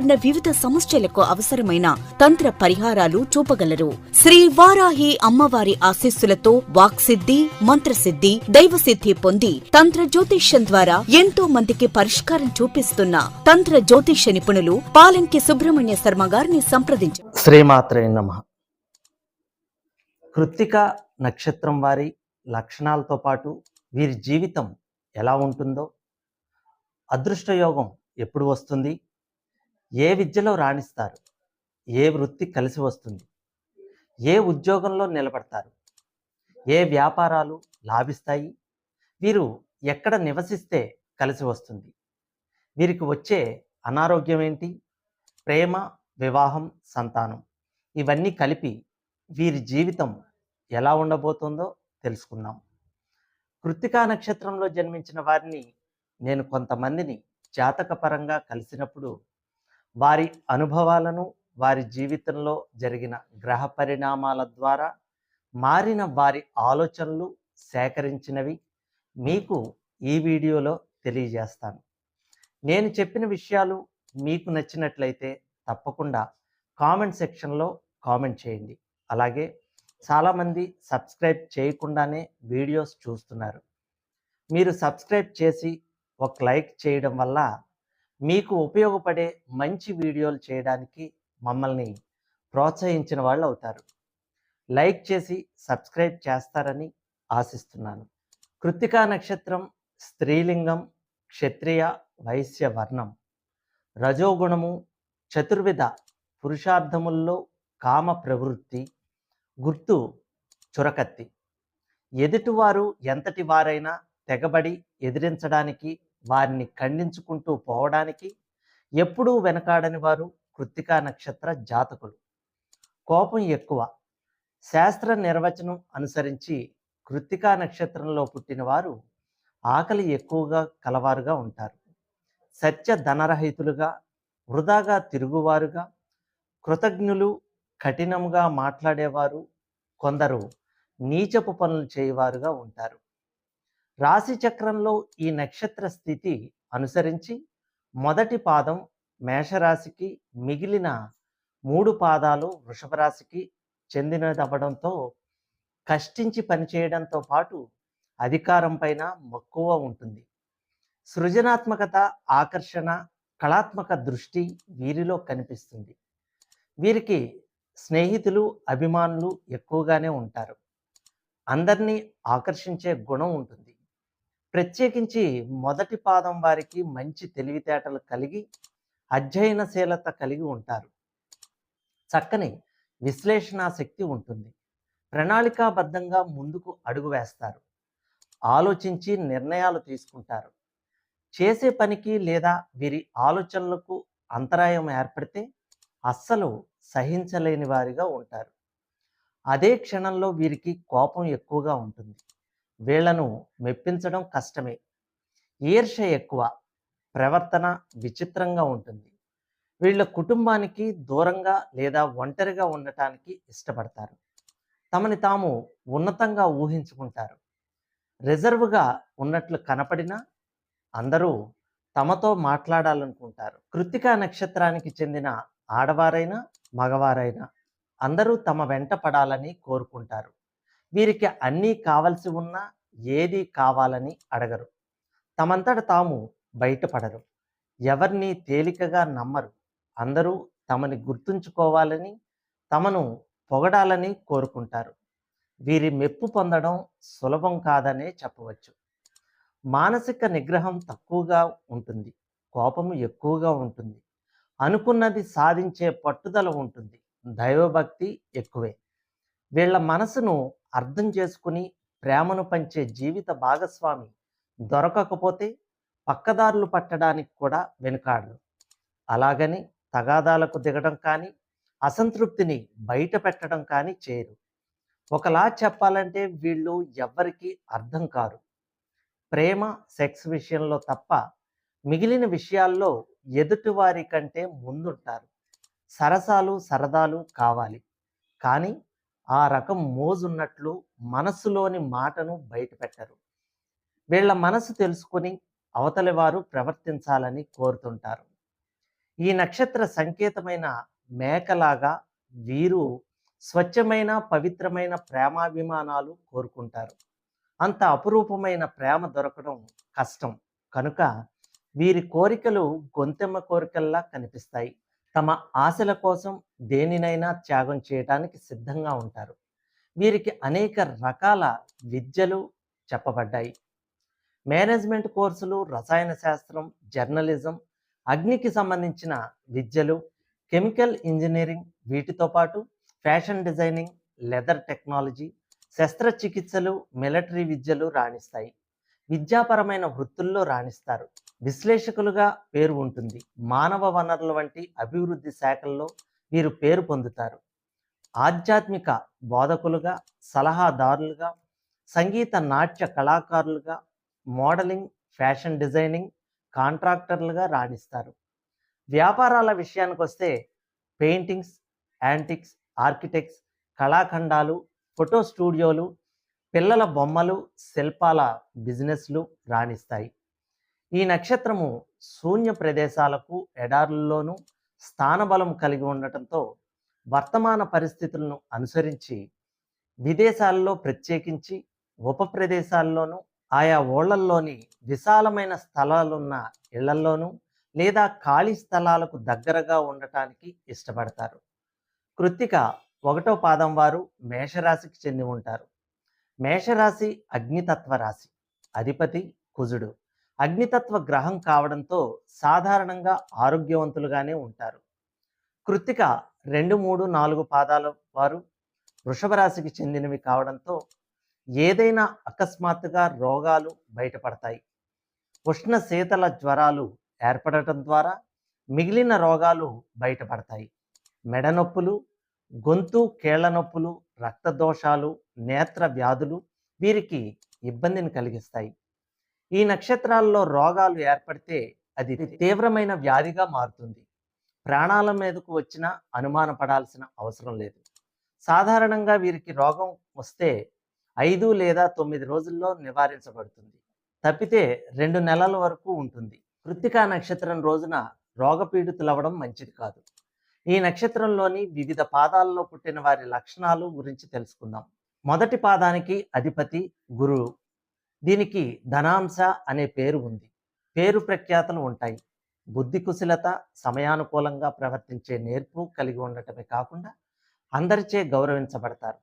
వివిధ సమస్యలకు అవసరమైన తంత్ర పరిహారాలు చూపగలరు. శ్రీ వారాహి అమ్మవారి ఆశీస్సులతో వాక్సిద్ధి మంత్రసిద్ధి దైవసిద్ధి పొంది తంత్ర జ్యోతిష్యం ద్వారా ఎంతో మందికి పరిష్కారం చూపిస్తున్న తంత్ర జ్యోతిష్య నిపుణులు పాలంకి సుబ్రహ్మణ్య శర్మ గారిని సంప్రదించారు శ్రీమాత్రే నమ. కృత్తిక నక్షత్రం వారి లక్షణాలతో పాటు వీరి జీవితం ఎలా ఉంటుందో అదృష్టయోగం ఎప్పుడు వస్తుంది ఏ విద్యలో రాణిస్తారు? ఏ వృత్తి కలిసి వస్తుంది? ఏ ఉద్యోగంలో నిలబడతారు? ఏ వ్యాపారాలు లాభిస్తాయి? వీరు ఎక్కడ నివసిస్తే కలిసి వస్తుంది? వీరికి వచ్చే అనారోగ్యం ఏంటి? ప్రేమ వివాహం సంతానం ఇవన్నీ కలిపి వీరి జీవితం ఎలా ఉండబోతుందో తెలుసుకుందాం. కృత్తికా నక్షత్రంలో జన్మించిన వారిని నేను కొంతమందిని జాతకపరంగా కలిసినప్పుడు వారి అనుభవాలను వారి జీవితంలో జరిగిన గ్రహ పరిణామాల ద్వారా మారిన వారి ఆలోచనలు సేకరించినవి మీకు ఈ వీడియోలో తెలియజేస్తాను. నేను చెప్పిన విషయాలు మీకు నచ్చినట్లయితే తప్పకుండా కామెంట్ సెక్షన్లో కామెంట్ చేయండి. అలాగే చాలామంది సబ్స్క్రైబ్ చేయకుండానే వీడియోస్ చూస్తున్నారు. మీరు సబ్స్క్రైబ్ చేసి ఒక లైక్ చేయడం వల్ల మీకు ఉపయోగపడే మంచి వీడియోలు చేయడానికి మమ్మల్ని ప్రోత్సహించిన వాళ్ళు అవుతారు. లైక్ చేసి సబ్స్క్రైబ్ చేస్తారని ఆశిస్తున్నాను. కృత్తికా నక్షత్రం స్త్రీలింగం క్షత్రియ వైశ్య వర్ణం రజోగుణము చతుర్విధ పురుషార్థముల్లో కామ ప్రవృత్తి గుర్తు చురకత్తి. ఎదుటివారు ఎంతటి వారైనా తెగబడి ఎదిరించడానికి వారిని ఖండించుకుంటూ పోవడానికి ఎప్పుడూ వెనకాడని వారు కృత్తికా నక్షత్ర జాతకులు. కోపం ఎక్కువ. శాస్త్ర నిర్వచనం అనుసరించి కృత్తికా నక్షత్రంలో పుట్టిన వారు ఆకలి ఎక్కువగా కలవారుగా ఉంటారు. సత్య ధనరహితులుగా వృధాగా తిరుగువారుగా కృతజ్ఞులు కఠినంగా మాట్లాడేవారు కొందరు నీచపు పనులు చేయవారుగా ఉంటారు. రాశి చక్రంలో ఈ నక్షత్ర స్థితి అనుసరించి మొదటి పాదం మేషరాశికి మిగిలిన మూడు పాదాలు వృషభ రాశికి చెందినదవ్వడంతో కష్టించి పనిచేయడంతో పాటు అధికారం పైన మక్కువ ఉంటుంది. సృజనాత్మకత ఆకర్షణ కళాత్మక దృష్టి వీరిలో కనిపిస్తుంది. వీరికి స్నేహితులు అభిమానులు ఎక్కువగానే ఉంటారు. అందరినీ ఆకర్షించే గుణం ఉంటుంది. ప్రత్యేకించి మొదటి పాదం వారికి మంచి తెలివితేటలు కలిగి అధ్యయనశీలత కలిగి ఉంటారు. చక్కని విశ్లేషణ శక్తి ఉంటుంది. ప్రణాళికాబద్ధంగా ముందుకు అడుగు వేస్తారు. ఆలోచించి నిర్ణయాలు తీసుకుంటారు. చేసే పనికి లేదా వీరి ఆలోచనలకు అంతరాయం ఏర్పడితే అస్సలు సహించలేని వారిగా ఉంటారు. అదే క్షణంలో వీరికి కోపం ఎక్కువగా ఉంటుంది. వీళ్ళను మెప్పించడం కష్టమే. ఈర్ష ఎక్కువ ప్రవర్తన విచిత్రంగా ఉంటుంది. వీళ్ళ కుటుంబానికి దూరంగా లేదా ఒంటరిగా ఉండటానికి ఇష్టపడతారు. తమని తాము ఉన్నతంగా ఊహించుకుంటారు. రిజర్వ్గా ఉన్నట్లు కనపడినా అందరూ తమతో మాట్లాడాలనుకుంటారు. కృత్తికా నక్షత్రానికి చెందిన ఆడవారైనా మగవారైనా అందరూ తమ వెంట పడాలని కోరుకుంటారు. వీరికి అన్నీ కావలసి ఉన్నా ఏది కావాలని అడగరు. తమంతట తాము బయటపడరు. ఎవరిని తేలికగా నమ్మరు. అందరూ తమని గుర్తుంచుకోవాలని తమను పొగడాలని కోరుకుంటారు. వీరి మెప్పు పొందడం సులభం కాదనే చెప్పవచ్చు. మానసిక నిగ్రహం తక్కువగా ఉంటుంది. కోపము ఎక్కువగా ఉంటుంది. అనుకున్నది సాధించే పట్టుదల ఉంటుంది. దైవభక్తి ఎక్కువే. వీళ్ళ మనసును అర్థం చేసుకుని ప్రేమను పంచే జీవిత భాగస్వామి దొరకకపోతే పక్కదారులు పట్టడానికి కూడా వెనుకాడరు. అలాగని తగాదాలకు దిగడం కానీ అసంతృప్తిని బయట పెట్టడం కానీ చేయరు. ఒకలా చెప్పాలంటే వీళ్ళు ఎవ్వరికీ అర్థం కారు. ప్రేమ సెక్స్ విషయంలో తప్ప మిగిలిన విషయాల్లో ఎదుటివారి కంటే ముందుంటారు. సరసాలు సరదాలు కావాలి. కానీ ఆ రకం మోజున్నట్లు మనస్సులోని మాటను బయటపెట్టరు వీళ్ళ మనసు తెలుసుకుని అవతలి వారు ప్రవర్తించాలని కోరుతుంటారు. ఈ నక్షత్ర సంకేతమైన మేకలాగా వీరు స్వచ్ఛమైన పవిత్రమైన ప్రేమాభిమానాలు కోరుకుంటారు. అంత అపురూపమైన ప్రేమ దొరకడం కష్టం. కనుక వీరి కోరికలు గొంతెమ్మ కోరికల్లా కనిపిస్తాయి. తమ ఆశల కోసం దేనినైనా త్యాగం చేయడానికి సిద్ధంగా ఉంటారు. వీరికి అనేక రకాల విద్యలు చెప్పబడ్డాయి. మేనేజ్మెంట్ కోర్సులు రసాయన శాస్త్రం జర్నలిజం అగ్నికి సంబంధించిన విద్యలు కెమికల్ ఇంజనీరింగ్ వీటితో పాటు ఫ్యాషన్ డిజైనింగ్ లెదర్ టెక్నాలజీ శస్త్రచికిత్సలు మిలిటరీ విద్యలు రాణిస్తాయి. విద్యాపరమైన వృత్తుల్లో రాణిస్తారు. విశ్లేషకులుగా పేరు ఉంటుంది. మానవ వనరుల వంటి అభివృద్ధి శాఖల్లో వీరు పేరు పొందుతారు. ఆధ్యాత్మిక బోధకులుగా సలహాదారులుగా సంగీత నాట్య కళాకారులుగా మోడలింగ్ ఫ్యాషన్ డిజైనింగ్ కాంట్రాక్టర్లుగా రాణిస్తారు. వ్యాపారాల విషయానికి వస్తే పెయింటింగ్స్ యాంటిక్స్ ఆర్కిటెక్ట్స్ కళాఖండాలు ఫోటో స్టూడియోలు పిల్లల బొమ్మలు శిల్పాల బిజినెస్లు రాణిస్తాయి. ఈ నక్షత్రము శూన్య ప్రదేశాలకు ఎడారుల్లోనూ స్థానబలం కలిగి ఉండటంతో వర్తమాన పరిస్థితులను అనుసరించి విదేశాల్లో ప్రత్యేకించి ఉప ప్రదేశాల్లోనూ ఆయా ఊళ్ళల్లోని విశాలమైన స్థలాలున్న ఇళ్ళల్లోనూ లేదా ఖాళీ స్థలాలకు దగ్గరగా ఉండటానికి ఇష్టపడతారు. కృత్తిక ఒకటో పాదం వారు మేషరాశికి చెంది ఉంటారు. మేషరాశి అగ్నితత్వ రాశి. అధిపతి కుజుడు. అగ్నితత్వ గ్రహం కావడంతో సాధారణంగా ఆరోగ్యవంతులుగానే ఉంటారు. కృత్తిక రెండు మూడు నాలుగు పాదాల వారు వృషభ రాశికి చెందినవి కావడంతో ఏదైనా అకస్మాత్తుగా రోగాలు బయటపడతాయి. ఉష్ణ శీతల జ్వరాలు ఏర్పడటం ద్వారా మిగిలిన రోగాలు బయటపడతాయి. మెడ నొప్పులు గొంతు కేళ్ళ నొప్పులు రక్తదోషాలు నేత్ర వ్యాధులు వీరికి ఇబ్బందిని కలిగిస్తాయి. ఈ నక్షత్రాల్లో రోగాలు ఏర్పడితే అది తీవ్రమైన వ్యాధిగా మారుతుంది. ప్రాణాల మీదకు వచ్చినా అనుమానపడాల్సిన అవసరం లేదు. సాధారణంగా వీరికి రోగం వస్తే ఐదు లేదా తొమ్మిది రోజుల్లో నివారించబడుతుంది. తప్పితే రెండు నెలల వరకు ఉంటుంది. కృత్తికా నక్షత్రం రోజున రోగపీడితులవ్వడం మంచిది కాదు. ఈ నక్షత్రంలోని వివిధ పాదాల్లో పుట్టిన వారి లక్షణాలు గురించి తెలుసుకుందాం. మొదటి పాదానికి అధిపతి గురువు. దీనికి ధనాంశ అనే పేరు ఉంది. పేరు ప్రఖ్యాతలు ఉంటాయి. బుద్ధి కుశలత సమయానుకూలంగా ప్రవర్తించే నేర్పు కలిగి ఉండటమే కాకుండా అందరిచే గౌరవించబడతారు.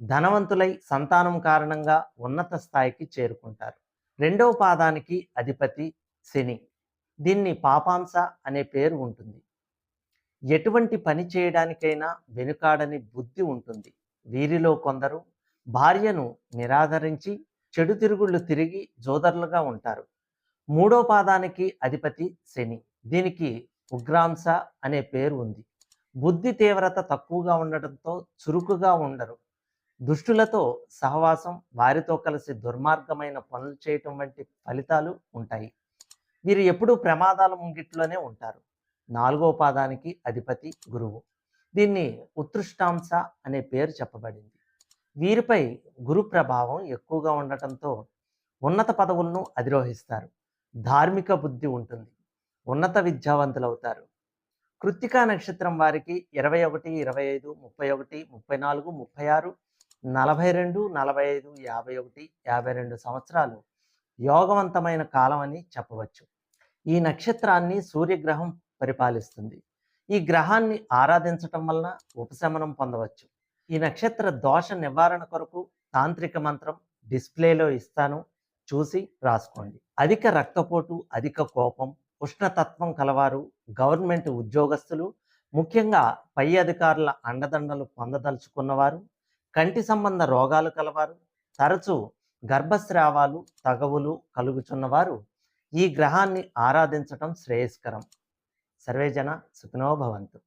ధనవంతులై సంతానం కారణంగా ఉన్నత స్థాయికి చేరుకుంటారు. రెండవ పాదానికి అధిపతి శని. దీన్ని పాపాంశ అనే పేరు ఉంటుంది. ఎటువంటి పని చేయడానికైనా వెనుకాడని బుద్ధి ఉంటుంది. వీరిలో కొందరు భార్యను నిరాదరించి చెడు తిరుగుళ్ళు తిరిగి జోదరులుగా ఉంటారు. మూడో పాదానికి అధిపతి శని. దీనికి ఉగ్రాంశ అనే పేరు ఉంది. బుద్ధి తీవ్రత తక్కువగా ఉండడంతో చురుకుగా ఉండరు. దుష్టులతో సహవాసం వారితో కలిసి దుర్మార్గమైన పనులు చేయటం వంటి ఫలితాలు ఉంటాయి. వీరు ఎప్పుడూ ప్రమాదాల ముంగిట్లోనే ఉంటారు. నాలుగో పాదానికి అధిపతి గురువు. దీన్ని ఉత్కృష్టాంశ అనే పేరు చెప్పబడింది. వీరిపై గురు ప్రభావం ఎక్కువగా ఉండటంతో ఉన్నత పదవులను అధిరోహిస్తారు. ధార్మిక బుద్ధి ఉంటుంది. ఉన్నత విద్యావంతులు అవుతారు కృత్తికా నక్షత్రం వారికి ఇరవై ఒకటి ఇరవై ఐదు ముప్పై ఒకటి ముప్పై నాలుగు ముప్పై ఆరు నలభై రెండు నలభై ఐదు యాభై ఒకటి యాభై రెండు సంవత్సరాలు యోగవంతమైన కాలం అని చెప్పవచ్చు. ఈ నక్షత్రాన్ని సూర్యగ్రహం పరిపాలిస్తుంది. ఈ గ్రహాన్ని ఆరాధించటం వలన ఉపశమనం పొందవచ్చు. ఈ నక్షత్ర దోష నివారణ కొరకు తాంత్రిక మంత్రం డిస్ప్లేలో ఇస్తాను. చూసి రాసుకోండి. అధిక రక్తపోటు అధిక కోపం ఉష్ణతత్వం కలవారు గవర్నమెంట్ ఉద్యోగస్తులు ముఖ్యంగా పై అధికారుల అండదండలు పొందదలుచుకున్నవారు కంటి సంబంధ రోగాలు కలవారు తరచూ గర్భస్రావాలు తగవులు కలుగుచున్నవారు ఈ గ్రహాన్ని ఆరాధించటం శ్రేయస్కరం. సర్వేజన సుఖినో భవంతు.